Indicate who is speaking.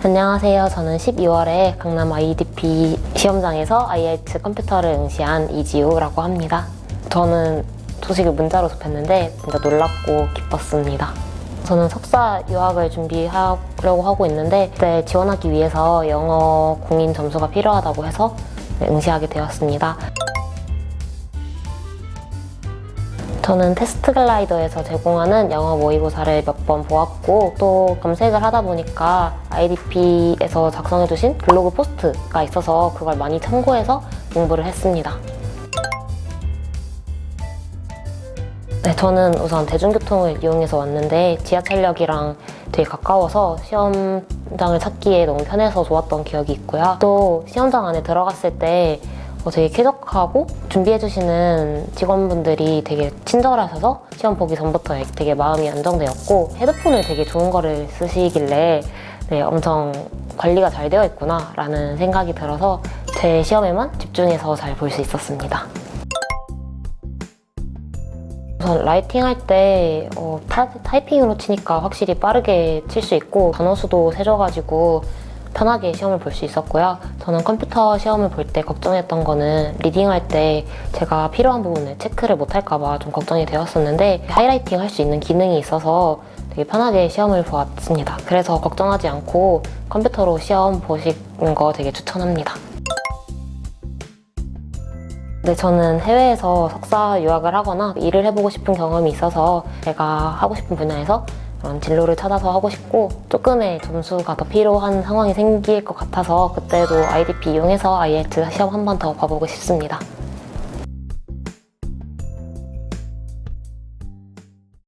Speaker 1: 안녕하세요. 저는 12월에 강남 IDP 시험장에서 IELTS 컴퓨터를 응시한 이지우라고 합니다. 저는 소식을 문자로 접했는데 진짜 놀랍고 기뻤습니다. 저는 석사 유학을 준비하려고 하고 있는데 그때 지원하기 위해서 영어 공인 점수가 필요하다고 해서 네, 응시하게 되었습니다. 저는 테스트 글라이더에서 제공하는 영어 모의고사를 몇 번 보았고 또 검색을 하다 보니까 IDP에서 작성해주신 블로그 포스트가 있어서 그걸 많이 참고해서 공부를 했습니다. 네, 저는 우선 대중교통을 이용해서 왔는데 지하철역이랑 되게 가까워서 시험장을 찾기에 너무 편해서 좋았던 기억이 있고요. 또 시험장 안에 들어갔을 때 어, 되게 쾌적하고 준비해주시는 직원분들이 되게 친절하셔서 시험 보기 전부터 되게 마음이 안정되었고 헤드폰을 되게 좋은 거를 쓰시길래 네, 엄청 관리가 잘 되어 있구나 라는 생각이 들어서 제 시험에만 집중해서 잘 볼 수 있었습니다. 우선 라이팅 할때 어, 타, 타이핑으로 치니까 확실히 빠르게 칠 수 있고 단어 수도 세져가지고 편하게 시험을 볼 수 있었고요. 저는 컴퓨터 시험을 볼 때 걱정했던 거는 리딩할 때 제가 필요한 부분을 체크를 못할까봐 좀 걱정이 되었었는데 하이라이팅 할 수 있는 기능이 있어서 되게 편하게 시험을 보았습니다. 그래서 걱정하지 않고 컴퓨터로 시험 보시는 거 되게 추천합니다. 네, 저는 해외에서 석사 유학을 하거나 일을 해보고 싶은 경험이 있어서 제가 하고 싶은 분야에서 그런 진로를 찾아서 하고 싶고 조금의 점수가 더 필요한 상황이 생길 것 같아서 그때도 IDP 이용해서 IELTS 시험 한 번 더 봐보고 싶습니다.